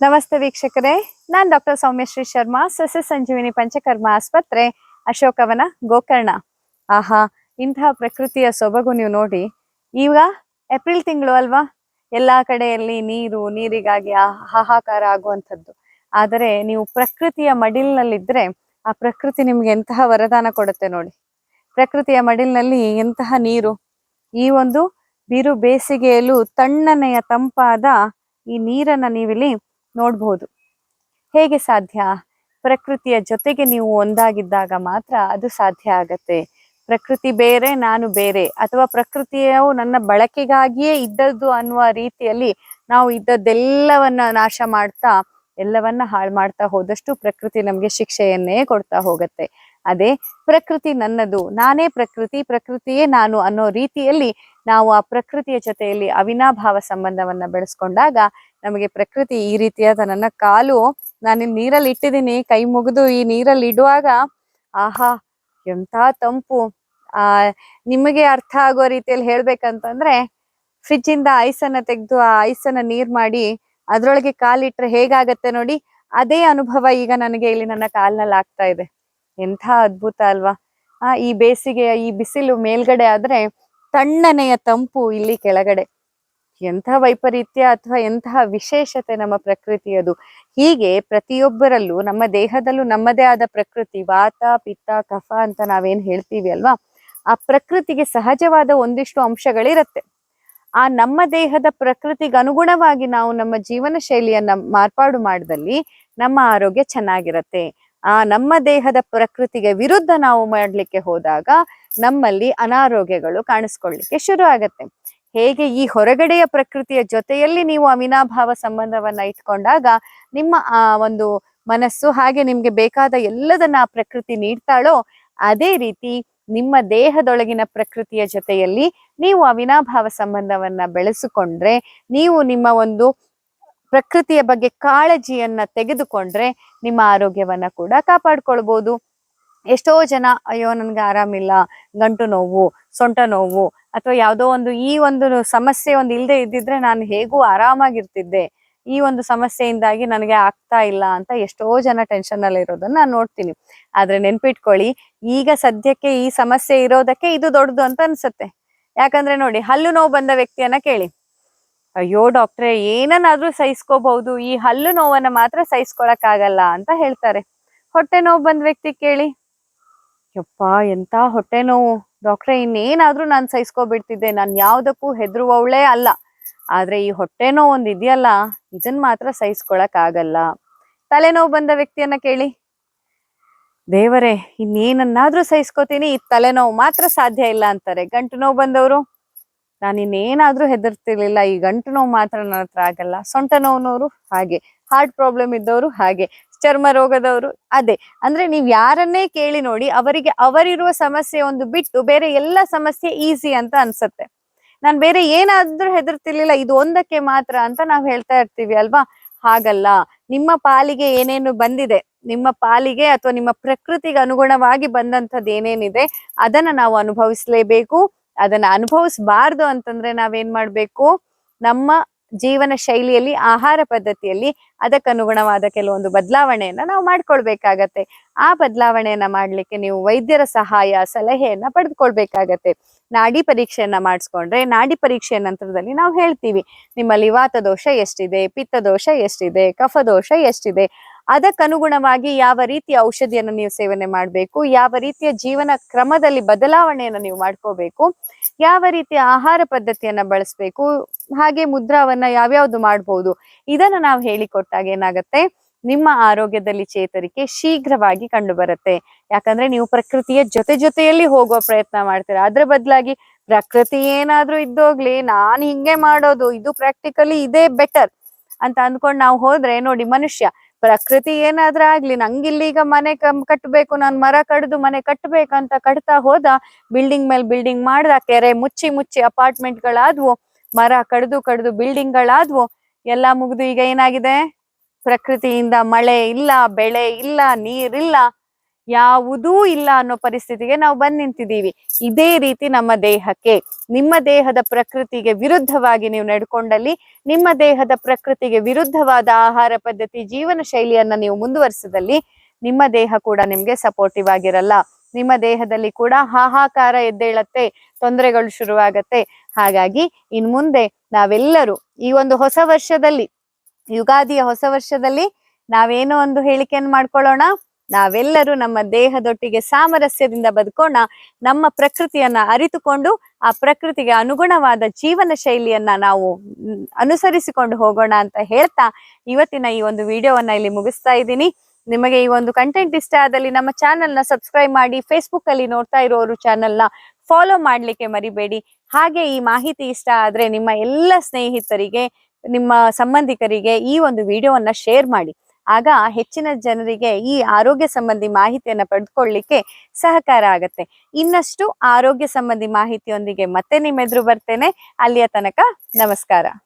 ನಮಸ್ತೆ ವೀಕ್ಷಕರೇ. ನಾನ್ ಡಾಕ್ಟರ್ ಸೌಮ್ಯಶ್ರೀ ಶರ್ಮಾ, ಸಸ್ಯ ಸಂಜೀವಿನಿ ಪಂಚಕರ್ಮ ಆಸ್ಪತ್ರೆ ಅಶೋಕವನ ಗೋಕರ್ಣ. ಆಹಾ, ಇಂತಹ ಪ್ರಕೃತಿಯ ಸೊಬಗು ನೀವು ನೋಡಿ. ಈಗ ಏಪ್ರಿಲ್ ತಿಂಗಳು ಅಲ್ವಾ? ಎಲ್ಲಾ ಕಡೆಯಲ್ಲಿ ನೀರು, ನೀರಿಗಾಗಿ ಹಾಹಾಕಾರ ಆಗುವಂಥದ್ದು. ಆದರೆ ನೀವು ಪ್ರಕೃತಿಯ ಮಡಿಲಿನಲ್ಲಿದ್ರೆ ಆ ಪ್ರಕೃತಿ ನಿಮ್ಗೆ ಎಂತಹ ವರದಾನ ಕೊಡುತ್ತೆ ನೋಡಿ. ಪ್ರಕೃತಿಯ ಮಡಿಲಿನಲ್ಲಿ ಎಂತಹ ನೀರು? ಈ ಒಂದು ಬಿರು ಬೇಸಿಗೆಯಲ್ಲೂ ತಣ್ಣನೆಯ ತಂಪಾದ ಈ ನೀರನ್ನ ನೀವಿಲ್ಲಿ ನೋಡ್ಬೋದು. ಹೇಗೆ ಸಾಧ್ಯ? ಪ್ರಕೃತಿಯ ಜೊತೆಗೆ ನೀವು ಒಂದಾಗಿದ್ದಾಗ ಮಾತ್ರ ಅದು ಸಾಧ್ಯ ಆಗತ್ತೆ. ಪ್ರಕೃತಿ ಬೇರೆ, ನಾನು ಬೇರೆ. ಅಥವಾ ಪ್ರಕೃತಿಯು ನನ್ನ ಬಳಕೆಗಾಗಿಯೇ ಇದ್ದದ್ದು ಅನ್ನುವ ರೀತಿಯಲ್ಲಿ ನಾವು ಇದ್ದದ್ದೆಲ್ಲವನ್ನ ನಾಶ ಮಾಡ್ತಾ, ಎಲ್ಲವನ್ನ ಹಾಳು ಮಾಡ್ತಾ ಹೋದಷ್ಟು ಪ್ರಕೃತಿ ನಮ್ಗೆ ಶಿಕ್ಷೆಯನ್ನೇ ಕೊಡ್ತಾ ಹೋಗತ್ತೆ. ಅದೇ ಪ್ರಕೃತಿ ನನ್ನದು. ನಾನೇ ಪ್ರಕೃತಿ, ಪ್ರಕೃತಿಯೇ ನಾನು ಅನ್ನೋ ರೀತಿಯಲ್ಲಿ ನಾವು ಆ ಪ್ರಕೃತಿಯ ಜೊತೆಯಲ್ಲಿ ಅವಿನಾಭಾವ ಸಂಬಂಧವನ್ನ ಬೆಳೆಸ್ಕೊಂಡಾಗ ನಮಗೆ ಪ್ರಕೃತಿ ಈ ರೀತಿಯಾದ ನನ್ನ ಕಾಲು, ನಾನು ನೀರಲ್ಲಿ ಇಟ್ಟಿದ್ದೀನಿ, ಕೈ ಮುಗಿದು ಈ ನೀರಲ್ಲಿ ಇಡುವಾಗ ಆಹಾ, ಎಂಥ ತಂಪು. ಆ, ನಿಮಗೆ ಅರ್ಥ ಆಗೋ ರೀತಿಯಲ್ಲಿ ಹೇಳ್ಬೇಕಂತಂದ್ರೆ ಫ್ರಿಜ್ ಇಂದ ಐಸನ್ನ ತೆಗೆದು ಆ ಐಸನ್ನ ನೀರ್ ಮಾಡಿ ಅದ್ರೊಳಗೆ ಕಾಲಿಟ್ರೆ ಹೇಗಾಗತ್ತೆ ನೋಡಿ, ಅದೇ ಅನುಭವ ಈಗ ನನಗೆ ಇಲ್ಲಿ ನನ್ನ ಕಾಲ್ನಲ್ಲಿ ಆಗ್ತಾ ಇದೆ. ಎಂಥ ಅದ್ಭುತ ಅಲ್ವಾ. ಆ, ಈ ಬೇಸಿಗೆಯ ಈ ಬಿಸಿಲು ಮೇಲ್ಗಡೆ ಆದ್ರೆ ತಣ್ಣನೆಯ ತಂಪು ಇಲ್ಲಿ ಕೆಳಗಡೆ. ಎಂಥ ವೈಪರೀತ್ಯ ಅಥವಾ ಎಂತಹ ವಿಶೇಷತೆ ನಮ್ಮ ಪ್ರಕೃತಿಯದು ಹೀಗೆ ಪ್ರತಿಯೊಬ್ಬರಲ್ಲೂ ನಮ್ಮ ದೇಹದಲ್ಲೂ ನಮ್ಮದೇ ಆದ ಪ್ರಕೃತಿ, ವಾತ, ಪಿತ್ತ, ಕಫ ಅಂತ ನಾವೇನ್ ಹೇಳ್ತೀವಿ ಅಲ್ವಾ? ಆ ಪ್ರಕೃತಿಗೆ ಸಹಜವಾದ ಒಂದಿಷ್ಟು ಅಂಶಗಳಿರತ್ತೆ. ಆ ನಮ್ಮ ದೇಹದ ಪ್ರಕೃತಿಗೆ ಅನುಗುಣವಾಗಿ ನಾವು ನಮ್ಮ ಜೀವನ ಶೈಲಿಯನ್ನ ಮಾರ್ಪಾಡು ಮಾಡಿದಲ್ಲಿ ನಮ್ಮ ಆರೋಗ್ಯ ಚೆನ್ನಾಗಿರತ್ತೆ. ಆ ನಮ್ಮ ದೇಹದ ಪ್ರಕೃತಿಗೆ ವಿರುದ್ಧ ನಾವು ಮಾಡ್ಲಿಕ್ಕೆ ಹೋದಾಗ ನಮ್ಮಲ್ಲಿ ಅನಾರೋಗ್ಯಗಳು ಕಾಣಿಸ್ಕೊಳ್ಳಿಕ್ಕೆ ಶುರು ಆಗತ್ತೆ. ಹೇಗೆ ಈ ಹೊರಗಡೆಯ ಪ್ರಕೃತಿಯ ಜೊತೆಯಲ್ಲಿ ನೀವು ಅವಿನಾಭಾವ ಸಂಬಂಧವನ್ನ ಇಟ್ಕೊಂಡಾಗ ನಿಮ್ಮ ಆ ಒಂದು ಮನಸ್ಸು ಹಾಗೆ ನಿಮ್ಗೆ ಬೇಕಾದ ಎಲ್ಲದನ್ನ ಆ ಪ್ರಕೃತಿ ನೀಡ್ತಾಳೋ ಅದೇ ರೀತಿ ನಿಮ್ಮ ದೇಹದೊಳಗಿನ ಪ್ರಕೃತಿಯ ಜೊತೆಯಲ್ಲಿ ನೀವು ಅವಿನಾಭಾವ ಸಂಬಂಧವನ್ನ ಬೆಳೆಸಿಕೊಂಡ್ರೆ ನೀವು ನಿಮ್ಮ ಒಂದು ಪ್ರಕೃತಿಯ ಬಗ್ಗೆ ಕಾಳಜಿಯನ್ನ ತೆಗೆದುಕೊಂಡ್ರೆ ನಿಮ್ಮ ಆರೋಗ್ಯವನ್ನ ಕೂಡ ಕಾಪಾಡ್ಕೊಳ್ಬಹುದು ಎಷ್ಟೋ ಜನ, ಅಯ್ಯೋ, ನನ್ಗೆ ಆರಾಮಿಲ್ಲ, ಗಂಟು ನೋವು, ಸೊಂಟ ನೋವು, ಅಥವಾ ಯಾವುದೋ ಒಂದು ಈ ಒಂದು ಸಮಸ್ಯೆ ಒಂದು ಇಲ್ಲದೆ ಇದ್ದಿದ್ರೆ ನಾನು ಹೇಗೂ ಆರಾಮಾಗಿರ್ತಿದ್ದೆ. ಈ ಒಂದು ಸಮಸ್ಯೆಯಿಂದಾಗಿ ನನಗೆ ಆಗ್ತಾ ಇಲ್ಲ ಅಂತ ಎಷ್ಟೋ ಜನ ಟೆನ್ಷನ್ ಅಲ್ಲಿ ಇರೋದನ್ನ ನಾನು ನೋಡ್ತೀನಿ. ಆದ್ರೆ ನೆನ್ಪಿಟ್ಕೊಳ್ಳಿ, ಈಗ ಸದ್ಯಕ್ಕೆ ಈ ಸಮಸ್ಯೆ ಇರೋದಕ್ಕೆ ಇದು ದೊಡ್ಡದು ಅಂತ ಅನ್ಸುತ್ತೆ. ಯಾಕಂದ್ರೆ ನೋಡಿ, ಹಲ್ಲು ನೋವು ಬಂದ ವ್ಯಕ್ತಿಯನ್ನ ಕೇಳಿ. ಅಯ್ಯೋ ಡಾಕ್ಟ್ರೆ, ಏನನ್ನಾದ್ರೂ ಸಹಿಸ್ಕೋಬಹುದು, ಈ ಹಲ್ಲು ನೋವನ್ನ ಮಾತ್ರ ಸಹಿಸ್ಕೊಳಕ್ ಆಗಲ್ಲ ಅಂತ ಹೇಳ್ತಾರೆ. ಹೊಟ್ಟೆ ನೋವು ಬಂದ ವ್ಯಕ್ತಿ ಕೇಳಿ, ಯಪ್ಪ ಎಂತ ಹೊಟ್ಟೆ ನೋವು? ಡಾಕ್ಟ್ರೆ, ಇನ್ನೇನಾದ್ರೂ ನಾನು ಸಹಿಸ್ಕೊಬಿಡ್ತಿದ್ದೆ, ನಾನು ಯಾವ್ದಕ್ಕೂ ಹೆದರುವವಳೇ ಅಲ್ಲ. ಆದ್ರೆ ಈ ಹೊಟ್ಟೆ ನೋವು ಒಂದ್ ಇದೆಯಲ್ಲ, ಇದನ್ ಮಾತ್ರ ಸಹಿಸ್ಕೊಳಕ್ ಆಗಲ್ಲ ತಲೆನೋವು ಬಂದ ವ್ಯಕ್ತಿಯನ್ನ ಕೇಳಿ, ದೇವರೇ, ಇನ್ನೇನನ್ನಾದ್ರೂ ಸಹಿಸ್ಕೋತೀನಿ, ಈ ತಲೆನೋವು ಮಾತ್ರ ಸಾಧ್ಯ ಇಲ್ಲ ಅಂತಾರೆ. ಗಂಟು ನೋವು ಬಂದವರು ನಾನು ಇನ್ನೇನಾದ್ರೂ ಹೆದರ್ತಿರ್ಲಿಲ್ಲ, ಈ ಗಂಟು ನೋವು ಮಾತ್ರ ನನ್ನ ಹತ್ರ ಆಗಲ್ಲ. ಸೊಂಟ ನೋವಿನವರು ಹಾಗೆ ಹಾರ್ಟ್ ಪ್ರಾಬ್ಲಮ್ ಇದ್ದವರು ಹಾಗೆ, ಚರ್ಮ ರೋಗದವರು ಅದೇ. ಅಂದ್ರೆ ನೀವ್ ಯಾರನ್ನೇ ಕೇಳಿ ನೋಡಿ, ಅವರಿಗೆ ಅವರಿರುವ ಸಮಸ್ಯೆ ಒಂದು ಬಿಟ್ಟು ಬೇರೆ ಎಲ್ಲ ಸಮಸ್ಯೆ ಈಸಿ ಅಂತ ಅನ್ಸತ್ತೆ. ನಾನ್ ಬೇರೆ ಏನಾದ್ರೂ ಹೆದರ್ತಿರ್ಲಿಲ್ಲ, ಇದು ಒಂದಕ್ಕೆ ಮಾತ್ರ ಅಂತ ನಾವ್ ಹೇಳ್ತಾ ಇರ್ತೀವಿ ಅಲ್ವಾ? ಹಾಗಲ್ಲ. ನಿಮ್ಮ ಪಾಲಿಗೆ ಏನೇನು ಬಂದಿದೆ, ನಿಮ್ಮ ಪಾಲಿಗೆ ಅಥವಾ ನಿಮ್ಮ ಪ್ರಕೃತಿಗೆ ಅನುಗುಣವಾಗಿ ಬಂದಂಥದ್ದು ಏನೇನಿದೆ, ಅದನ್ನ ನಾವು ಅನುಭವಿಸ್ಲೇಬೇಕು. ಅದನ್ನ ಅನುಭವಿಸಬಾರ್ದು ಅಂತಂದ್ರೆ ನಾವೇನ್ ಮಾಡ್ಬೇಕು? ನಮ್ಮ ಜೀವನ ಶೈಲಿಯಲ್ಲಿ, ಆಹಾರ ಪದ್ಧತಿಯಲ್ಲಿ ಅದಕ್ಕನುಗುಣವಾದ ಕೆಲವೊಂದು ಬದಲಾವಣೆಯನ್ನ ನಾವು ಮಾಡ್ಕೊಳ್ಬೇಕಾಗತ್ತೆ. ಆ ಬದಲಾವಣೆಯನ್ನ ಮಾಡ್ಲಿಕ್ಕೆ ನೀವು ವೈದ್ಯರ ಸಹಾಯ, ಸಲಹೆಯನ್ನ ಪಡೆದುಕೊಳ್ಬೇಕಾಗತ್ತೆ. ನಾಡಿ ಪರೀಕ್ಷೆಯನ್ನ ಮಾಡಿಸ್ಕೊಂಡ್ರೆ ನಾಡಿ ಪರೀಕ್ಷೆಯ ನಂತರದಲ್ಲಿ ನಾವು ಹೇಳ್ತೀವಿ, ನಿಮ್ಮಲ್ಲಿ ವಾತ ದೋಷ ಎಷ್ಟಿದೆ ಪಿತ್ತ ದೋಷ ಎಷ್ಟಿದೆ ಕಫ ದೋಷ ಎಷ್ಟಿದೆ, ಅದಕ್ಕನುಗುಣವಾಗಿ ಯಾವ ರೀತಿಯ ಔಷಧಿಯನ್ನು ನೀವು ಸೇವನೆ ಮಾಡಬೇಕು, ಯಾವ ರೀತಿಯ ಜೀವನ ಕ್ರಮದಲ್ಲಿ ಬದಲಾವಣೆಯನ್ನು ನೀವು ಮಾಡ್ಕೋಬೇಕು, ಯಾವ ರೀತಿಯ ಆಹಾರ ಪದ್ಧತಿಯನ್ನ ಬಳಸಬೇಕು, ಹಾಗೆ ಮುದ್ರಾವನ್ನ ಯಾವ್ಯಾವ್ದು ಮಾಡ್ಬೋದು, ಇದನ್ನ ನಾವು ಹೇಳಿಕೊಟ್ಟಾಗ ಏನಾಗತ್ತೆ? ನಿಮ್ಮ ಆರೋಗ್ಯದಲ್ಲಿ ಚೇತರಿಕೆ ಶೀಘ್ರವಾಗಿ ಕಂಡುಬರುತ್ತೆ. ಯಾಕಂದ್ರೆ ನೀವು ಪ್ರಕೃತಿಯ ಜೊತೆ ಜೊತೆಯಲ್ಲಿ ಹೋಗುವ ಪ್ರಯತ್ನ ಮಾಡ್ತೀರಾ. ಅದ್ರ ಬದಲಾಗಿ ಪ್ರಕೃತಿ ಏನಾದ್ರೂ ಇದ್ದೋಗ್ಲಿ, ನಾನ್ ಹಿಂಗೆ ಮಾಡೋದು, ಇದು ಪ್ರಾಕ್ಟಿಕಲಿ ಇದೇ ಬೆಟರ್ ಅಂತ ಅಂದ್ಕೊಂಡು ನಾವು ಹೋದ್ರೆ ನೋಡಿ ಮನುಷ್ಯ, ಪ್ರಕೃತಿ ಏನಾದ್ರೂ ಆಗ್ಲಿ, ನಂಗಿಲ್ಲೀಗ ಮನೆ ಕಮ್ ಕಟ್ಟಬೇಕು ನಾನ್ ಮರ ಕಡ್ದು ಮನೆ ಕಟ್ಟಬೇಕಂತ ಕಟ್ತಾ ಹೋದ ಬಿಲ್ಡಿಂಗ್ ಮೇಲೆ ಬಿಲ್ಡಿಂಗ್ ಮಾಡ್ದ, ಕೆರೆ ಮುಚ್ಚಿ ಮುಚ್ಚಿ ಅಪಾರ್ಟ್ಮೆಂಟ್ ಗಳಾದ್ವು, ಮರ ಕಡ್ದು ಕಡ್ದು ಬಿಲ್ಡಿಂಗ್ ಗಳಾದ್ವು, ಎಲ್ಲಾ ಮುಗ್ದು ಈಗ ಏನಾಗಿದೆ? ಪ್ರಕೃತಿಯಿಂದ ಮಳೆ ಇಲ್ಲ, ಬೆಳೆ ಇಲ್ಲ, ನೀರಿಲ್ಲ, ಯಾವುದೂ ಇಲ್ಲ ಅನ್ನೋ ಪರಿಸ್ಥಿತಿಗೆ ನಾವು ಬಂದ್ ನಿಂತಿದ್ದೀವಿ. ಇದೇ ರೀತಿ ನಮ್ಮ ದೇಹಕ್ಕೆ, ನಿಮ್ಮ ದೇಹದ ಪ್ರಕೃತಿಗೆ ವಿರುದ್ಧವಾಗಿ ನೀವು ನಡ್ಕೊಂಡಲ್ಲಿ, ನಿಮ್ಮ ದೇಹದ ಪ್ರಕೃತಿಗೆ ವಿರುದ್ಧವಾದ ಆಹಾರ ಪದ್ಧತಿ, ಜೀವನ ಶೈಲಿಯನ್ನ ನೀವು ಮುಂದುವರಿಸಿದಲ್ಲಿ, ನಿಮ್ಮ ದೇಹ ಕೂಡ ನಿಮ್ಗೆ ಸಪೋರ್ಟಿವ್ ಆಗಿರಲ್ಲ. ನಿಮ್ಮ ದೇಹದಲ್ಲಿ ಕೂಡ ಹಾಹಾಕಾರ ಎದ್ದೇಳತ್ತೆ, ತೊಂದರೆಗಳು ಶುರುವಾಗತ್ತೆ. ಹಾಗಾಗಿ ಇನ್ ಮುಂದೆ ನಾವೆಲ್ಲರೂ ಈ ಒಂದು ಹೊಸ ವರ್ಷದಲ್ಲಿ ಯುಗಾದಿಯ ಹೊಸ ವರ್ಷದಲ್ಲಿ ನಾವೇನೋ ಒಂದು ಹೇಳಿಕೆಯನ್ನು ಮಾಡ್ಕೊಳ್ಳೋಣ? ನಾವೆಲ್ಲರೂ ನಮ್ಮ ದೇಹದೊಟ್ಟಿಗೆ ಸಾಮರಸ್ಯದಿಂದ ಬದುಕೋಣ, ನಮ್ಮ ಪ್ರಕೃತಿಯನ್ನ ಅರಿತುಕೊಂಡು, ಆ ಪ್ರಕೃತಿಗೆ ಅನುಗುಣವಾದ ಜೀವನ ಶೈಲಿಯನ್ನ ನಾವು ಅನುಸರಿಸಿಕೊಂಡು ಹೋಗೋಣ ಅಂತ ಹೇಳ್ತಾ ಇವತ್ತಿನ ಈ ಒಂದು ವಿಡಿಯೋವನ್ನ ಇಲ್ಲಿ ಮುಗಿಸ್ತಾ ಇದ್ದೀನಿ. ನಿಮಗೆ ಈ ಒಂದು ಕಂಟೆಂಟ್ ಇಷ್ಟ ಆದಲ್ಲಿ ನಮ್ಮ ಚಾನೆಲ್ನ ಸಬ್ಸ್ಕ್ರೈಬ್ ಮಾಡಿ ಫೇಸ್ಬುಕ್ ಅಲ್ಲಿ ನೋಡ್ತಾ ಇರೋರು ಚಾನೆಲ್ನ ಫಾಲೋ ಮಾಡ್ಲಿಕ್ಕೆ ಮರಿಬೇಡಿ. ಹಾಗೆ ಈ ಮಾಹಿತಿ ಇಷ್ಟ ಆದ್ರೆ ನಿಮ್ಮ ಎಲ್ಲ ಸ್ನೇಹಿತರಿಗೆ ನಿಮ್ಮ ಸಂಬಂಧಿಕರಿಗೆ ಈ ಒಂದು ವಿಡಿಯೋವನ್ನ ಶೇರ್ ಮಾಡಿ. ಆಗ ಹೆಚ್ಚಿನ ಜನರಿಗೆ ಈ ಆರೋಗ್ಯ ಸಂಬಂಧಿ ಮಾಹಿತಿಯನ್ನ ಪಡೆದುಕೊಳ್ಳಿಕ್ಕೆ ಸಹಕಾರ ಆಗತ್ತೆ. ಇನ್ನಷ್ಟು ಆರೋಗ್ಯ ಸಂಬಂಧಿ ಮಾಹಿತಿಯೊಂದಿಗೆ ಮತ್ತೆ ನಿಮ್ಮೆದುರು ಬರ್ತೇನೆ. ಅಲ್ಲಿಯ ತನಕ ನಮಸ್ಕಾರ.